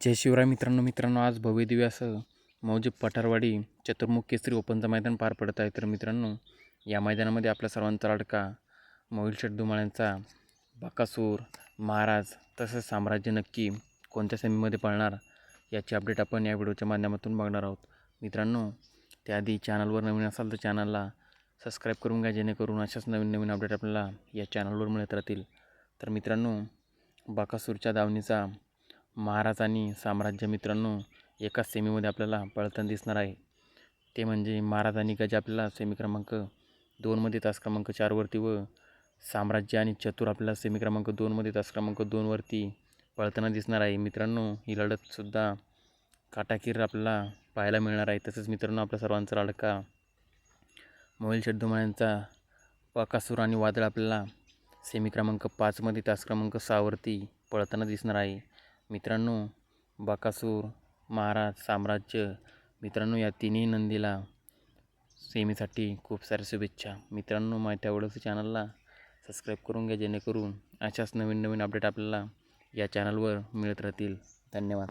जय शिवराय मित्रांनो मित्रांनो आज भव्यदिव्य असं मौजे पठारवाडी चतुर्मुख केसरी ओपनचं मैदान पार पडत आहे. तर मित्रांनो या मैदानामध्ये आपला सर्वांचा लाडका मोहिलशेठ धुमाळ्यांचा बाकासूर महाराज तसंच साम्राज्य नक्की कोणत्या सेमीमध्ये पळणार याची अपडेट आपण या व्हिडिओच्या माध्यमातून बघणार आहोत. मित्रांनो त्याआधी चॅनलवर नवीन असाल तर चॅनलला सबस्क्राईब करून घ्या जेणेकरून अशाच नवीन नवीन अपडेट आपल्याला या चॅनलवर मिळत राहतील. तर मित्रांनो बाकासूरच्या दावणीचा महाराज आणि साम्राज्य मित्रांनो एकाच सेमीमध्ये आपल्याला पळताना दिसणार आहे. ते म्हणजे महाराज आणि गज आपल्याला सेमी क्रमांक दोनमध्ये तास क्रमांक चारवरती व साम्राज्य आणि चतुर आपल्याला सेमी क्रमांक दोनमध्ये तास क्रमांक दोनवरती पळताना दिसणार आहे. मित्रांनो ही लढतसुद्धा काटाकीर आपल्याला पाहायला मिळणार आहे. तसंच मित्रांनो आपल्या सर्वांचा लाडका मोहिल शेड्डुमा यांचा आणि वादळ आपल्याला सेमी क्रमांक पाचमध्ये तास क्रमांक सहावरती पळताना दिसणार आहे. मित्रांनो बकासूर महाराज साम्राज्य मित्रांनो या तिन्ही नंदीला सेमीसाठी खूप साऱ्या शुभेच्छा. मित्रांनो माहिती आवडतं चॅनलला सबस्क्राईब करून घ्या जेणेकरून अशाच नवीन नवीन अपडेट आपल्याला या चॅनलवर मिळत राहतील. धन्यवाद.